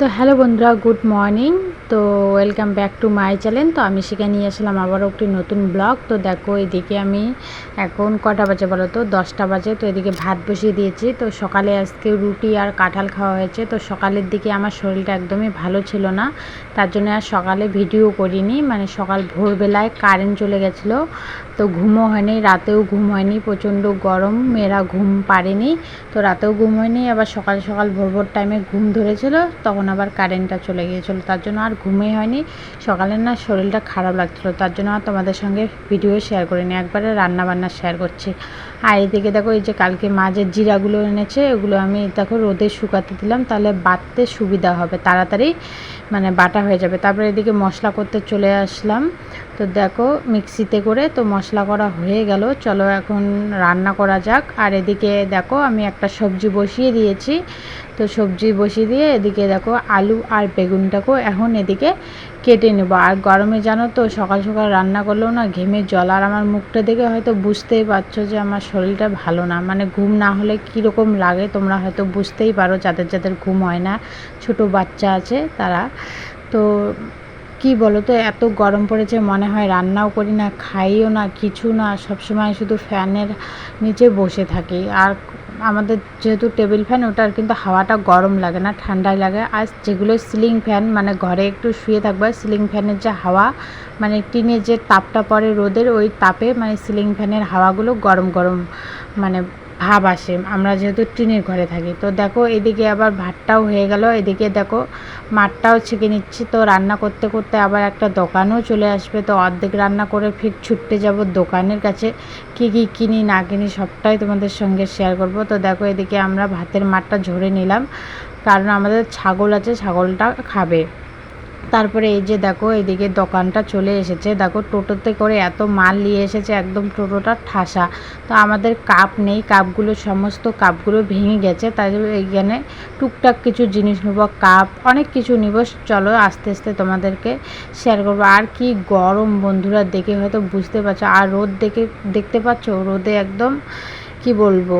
তো হ্যালো বন্ধুরা, good morning. তো welcome back to my channel. তো আমি সেখানে নিয়ে আসলাম আবারও একটি নতুন ব্লগ। তো দেখো, এদিকে আমি এখন কটা বাজে বলো তো? দশটা বাজে। তো এদিকে ভাত বসিয়ে দিয়েছি। তো সকালে আজকে রুটি আর কাঁঠাল খাওয়া হয়েছে। তো সকালের দিকে আমার শরীরটা একদমই ভালো ছিল না। তার জন্য আর সকালে ভিডিও করিনি। মানে সকাল ভোরবেলায় কারেন্ট চলে গেছিল। তো ঘুমও হয়নি। রাতেও ঘুম হয়নি। প্রচণ্ড গরম। মেয়েরা ঘুম পারেনি তো রাতেও ঘুম হয়নি। আবার সকাল সকাল ভোর ভোর টাইমে ঘুম ধরেছিল। তখন আবার কারেন্টটা চলে গিয়েছিল। তার জন্য আর ঘুমই হয়নি। সকালে না শরীরটা খারাপ লাগছিল। তার জন্য আর তোমাদের সঙ্গে ভিডিও শেয়ার করিনি। একবারে রান্না বান্না শেয়ার করছি। আর এদিকে দেখো, এই যে কালকে মাঝের জিরাগুলো এনেছে, এগুলো আমি দেখো রোদে শুকাতে দিলাম। তাহলে বাটতে সুবিধা হবে। তাড়াতাড়ি মানে বাটা হয়ে যাবে। তারপরে এদিকে মশলা করতে চলে আসলাম। তো দেখো, মিক্সিতে করে তো মশলা করা হয়ে গেল। চলো এখন রান্না করা যাক। আর এদিকে দেখো, আমি একটা সবজি বসিয়ে দিয়েছি। তো সবজি বসিয়ে দিয়ে এদিকে দেখো, আলু আর বেগুনটাকেও এখন এদিকে কেটে নেব। আর গরমে জানো তো, সকাল সকাল রান্না করলেও না ঘেমে জল। আর আমার মুখটা দেখে হয়তো বুঝতেই পারছ যে আমার শরীরটা ভালো না। মানে ঘুম না হলে কীরকম লাগে তোমরা হয়তো বুঝতেই পারো, যাদের যাদের ঘুম হয় না। ছোট বাচ্চা আছে তারা। তো কি বলো তো, এত গরম পড়েছে, মনে হয় রান্নাও করি না, খাইও না, কিছু না, সবসময় শুধু ফ্যানের নিচে বসে থাকি। আর আমাদের যেহেতু টেবিল ফ্যান, ওটার কিন্তু হাওয়াটা গরম লাগে না, ঠান্ডাই লাগে। আর যেগুলো সিলিং ফ্যান মানে ঘরে একটু শুয়ে থাকবে, সিলিং ফ্যানের যে হাওয়া মানে টিনের যে তাপটা পড়ে রোদের, ওই তাপে মানে সিলিং ফ্যানের হাওয়াগুলো গরম গরম মানে ভাব আসে। আমরা যেহেতু টিনের ঘরে থাকি। তো দেখো, এদিকে আবার ভাতটাও হয়ে গেল। এদিকে দেখো, মাঠটাও ছেঁকে নিচ্ছি। তো রান্না করতে করতে আবার একটা দোকানও চলে আসবে। তো অর্ধেক রান্না করে ফির ছুটতে যাব দোকানের কাছে। কী কী কিনি, না কিনি সবটাই তোমাদের সঙ্গে শেয়ার করব। তো দেখো, এদিকে আমরা ভাতের মাঠটা ঝরে নিলাম। কারণ আমাদের ছাগল আছে, ছাগলটা খাবে। তারপরে এই যে দেখো, এদিকে দোকানটা চলে এসেছে। দেখো, টোটোতে করে এত মাল নিয়ে এসেছে, একদম টোটোটা ঠাসা। তো আমাদের কাপ নেই, কাপগুলো, সমস্ত কাপগুলো ভেঙে গেছে। তাই এইখানে টুকটাক কিছু জিনিস নেব, কাপ, অনেক কিছু নিব। চলো, আস্তে আস্তে তোমাদেরকে শেয়ার করব। আর কি গরম, বন্ধুরা, দেখে হয়তো বুঝতে পারছ। আর রোদ দেখে, দেখতে পাচ্ছ? রোদে একদম, কি বলব?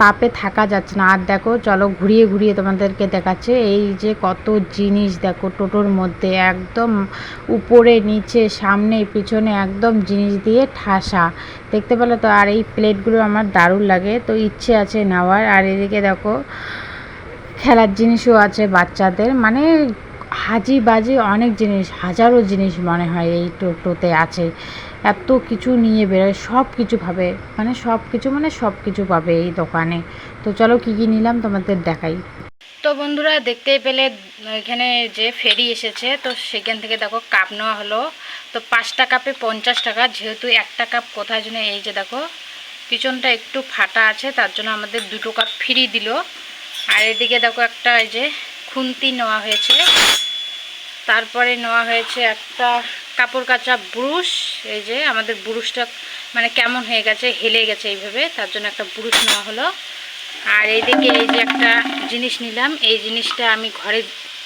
তাপে থাকা যাচ্ছে না। আর দেখো, চলো ঘুরিয়ে ঘুরিয়ে তোমাদেরকে দেখাচ্ছে। এই যে কত জিনিস দেখো টোটোর মধ্যে, একদম উপরে, নিচে, সামনে, পিছনে একদম জিনিস দিয়ে ঠাসা। দেখতে পেলে তো? আর এই প্লেটগুলো আমার দারুণ লাগে। তো ইচ্ছে আছে নেওয়ার। আর এদিকে দেখো, খেলার জিনিসও আছে বাচ্চাদের। মানে হাজি বাজি অনেক জিনিস, হাজারো জিনিস মনে হয় এই টোটোতে আছে। এত কিছু নিয়ে বেরোয় সব কিছু পাবে মানে সব কিছু মানে সব কিছু পাবে এই দোকানে। তো চলো কী কী নিলাম তোমাদের দেখাই। তো বন্ধুরা, দেখতেই পেলে, এখানে যে ফেরি এসেছে, তো সেখান থেকে দেখো কাপ নেওয়া হলো। তো পাঁচটা কাপে পঞ্চাশ টাকা, যেহেতু একটা কাপ কোথায় জন্য এই যে দেখো, পিছনটা একটু ফাটা আছে, তার জন্য আমাদের দুটো কাপ ফ্রি দিল। আর এদিকে দেখো একটা, এই যে খুন্তি নেওয়া হয়েছে। তারপরে নেওয়া হয়েছে একটা কাপড় কাচা ব্রুশ। এই যে আমাদের ব্রুশটা মানে কেমন হয়ে গেছে, হেলে গেছে এইভাবে, তার জন্য একটা ব্রুশ নেওয়া হলো। আর এইদিকে এই যে একটা জিনিস নিলাম, এই জিনিসটা আমি ঘরে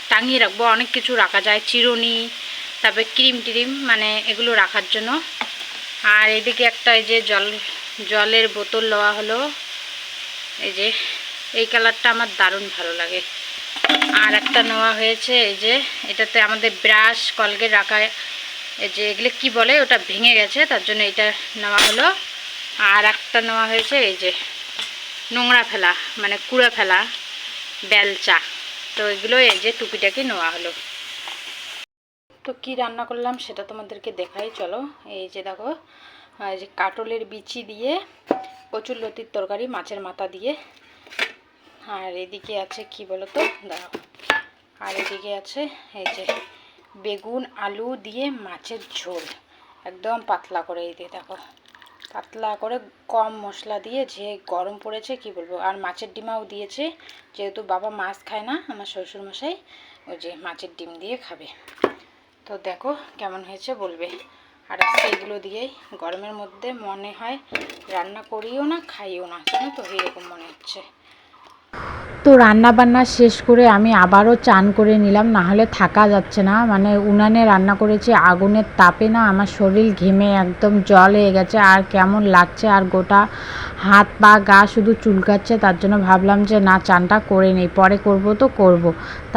টাঙিয়ে রাখব। অনেক কিছু রাখা যায়, চিরুনি, তারপরে ক্রিম ট্রিম মানে এগুলো রাখার জন্য। আর এদিকে একটা এই যে জল, জলের বোতল নেওয়া হলো। এই যে, এই কালারটা আমার দারুণ ভালো লাগে। আর একটা নেওয়া হয়েছে, এই যে, এটাতে আমাদের ব্রাশ, কলগেট রাখা, এই যে, এগুলো কি বলে? ওটা ভেঙে গেছে, তার জন্য এটা নেওয়া হলো। আর একটা নেওয়া হয়েছে, এই যে, নোংরা ফেলা মানে কুড়ে ফেলা, বেলচা। তো এগুলো এই যে টুপিটাকে নেওয়া হলো। তো কি রান্না করলাম সেটা তোমাদেরকে দেখাই, চলো। এই যে, দেখো যে, কাটলের বিচি দিয়ে কচুর লতির তরকারি, মাছের মাথা দিয়ে আর এদিকে আছে, কি বলো তো দাঁড়াও। আর এদিকে আছে, এই যে বেগুন, আলু দিয়ে মাছের ঝোল। একদম পাতলা করে এই দিয়ে, দেখো। পাতলা করে কম মশলা দিয়ে যে গরম পড়েছে, কি বলব? আর মাছের ডিমাও দিয়েছে, যেহেতু বাবা মাছ খায় না, আমার শ্বশুরমশাই ওই যে মাছের ডিম দিয়ে খাবে। তো দেখো কেমন হয়েছে বলবে। আর আজকে এগুলো দিয়েই গরমের মধ্যে মনে হয় রান্না করিও না, খাইও না, জানো তো? এইরকম মনে হচ্ছে। তো রান্না বান্না শেষ করে আমি আবারও চান করে নিলাম না হলে থাকা যাচ্ছে না। মানে উনানে রান্না করেছি, আগুনের তাপে না আমার শরীর ঘেমে একদম জল হয়ে গেছে, আর কেমন লাগছে, আর গোটা হাত পা গা শুধু চুলকাচ্ছে, তার জন্য ভাবলাম যে না, চানটা করে নেই, পরে করব তো করব।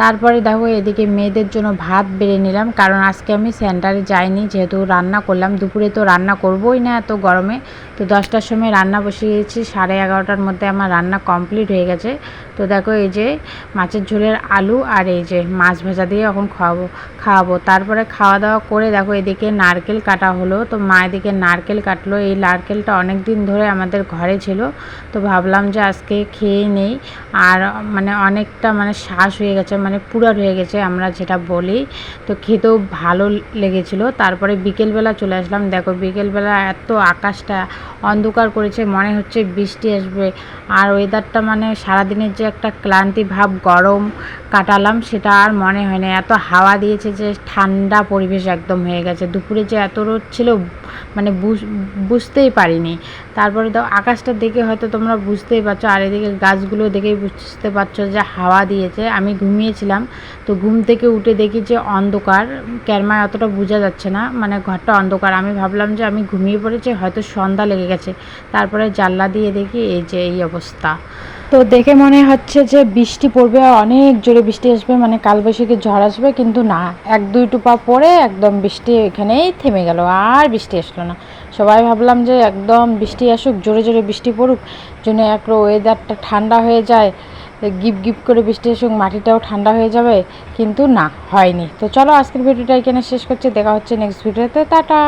তারপরে দেখো এদিকে মেয়েদের জন্য ভাত বেড়ে নিলাম, কারণ আজকে আমি সেন্টারে যাইনি, যেহেতু রান্না করলাম, দুপুরে তো রান্না করবোই না এত গরমে। তো দশটার সময় রান্না বসিয়েছি, সাড়ে এগারোটার মধ্যে আমার রান্না কমপ্লিট হয়ে গেছে। তো দেখো এই যে মাছের ঝোলের আলু আর এই যে মাছ ভাজা দিয়ে এখন খাওয়াবো খাওয়াবো। তারপরে খাওয়া দাওয়া করে দেখো, এদিকে নারকেল কাটা হলো। তো মা এদিকে নারকেল কাটলো। এই নারকেলটা অনেক দিন ধরে আমাদের ঘরে ছিল। তো ভাবলাম যে আজকে খেয়ে নেই। আর মানে অনেকটা মানে শ্বাস হয়ে গেছে মানে পুরার হয়ে গেছে আমরা যেটা বলি। তো খেতেও ভালো লেগেছিলো। তারপরে বিকেলবেলা চলে আসলাম। দেখো, বিকেলবেলা এত আকাশটা অন্ধকার করেছে, মনে হচ্ছে বৃষ্টি আসবে। আর ওয়েদারটা মানে সারাদিনের যে একটা ক্লান্তি ভাব গরম কাটালাম, সেটা আর মনে হয় না। এত হাওয়া দিয়েছে যে ঠান্ডা পরিবেশ একদম হয়ে গেছে। দুপুরে যে এত রোদ ছিল মানে বুঝতেই পারিনি। তারপরে তো আকাশটা দেখে হয়তো তোমরা বুঝতেই পারছ, আর এদিকে গাছগুলো দেখেই বুঝতে পারছ যে হাওয়া দিয়েছে। আমি ঘুমিয়েছিলাম, তো ঘুম থেকে উঠে দেখি যে অন্ধকার। ক্যারমায় অতটা বোঝা যাচ্ছে না মানে ঘরটা অন্ধকার। আমি ভাবলাম যে আমি ঘুমিয়ে পড়েছি, হয়তো সন্ধ্যা লেগে গেছে। তারপরে জানলা দিয়ে দেখি, এই যে এই অবস্থা। তো দেখে মনে হচ্ছে যে বৃষ্টি পড়বে, অনেক জোরে বৃষ্টি আসবে মানে কালবৈশাখী ঝড় আসবে, কিন্তু না, এক দুই টুপা পরে একদম বৃষ্টি এখানেই থেমে গেল, আর বৃষ্টি আসলো না। সবাই ভাবলাম যে একদম বৃষ্টি আসুক, জোরে জোরে বৃষ্টি পড়ুক জন্য এক ওয়েদারটা ঠান্ডা হয়ে যায়, গিপ গিপ করে বৃষ্টি আসুক, মাটিটাও ঠান্ডা হয়ে যাবে, কিন্তু না, হয়নি। তো চলো আজকের ভিডিওটা এখানে শেষ করছি, দেখা হচ্ছে নেক্সট ভিডিওতে, টাটা!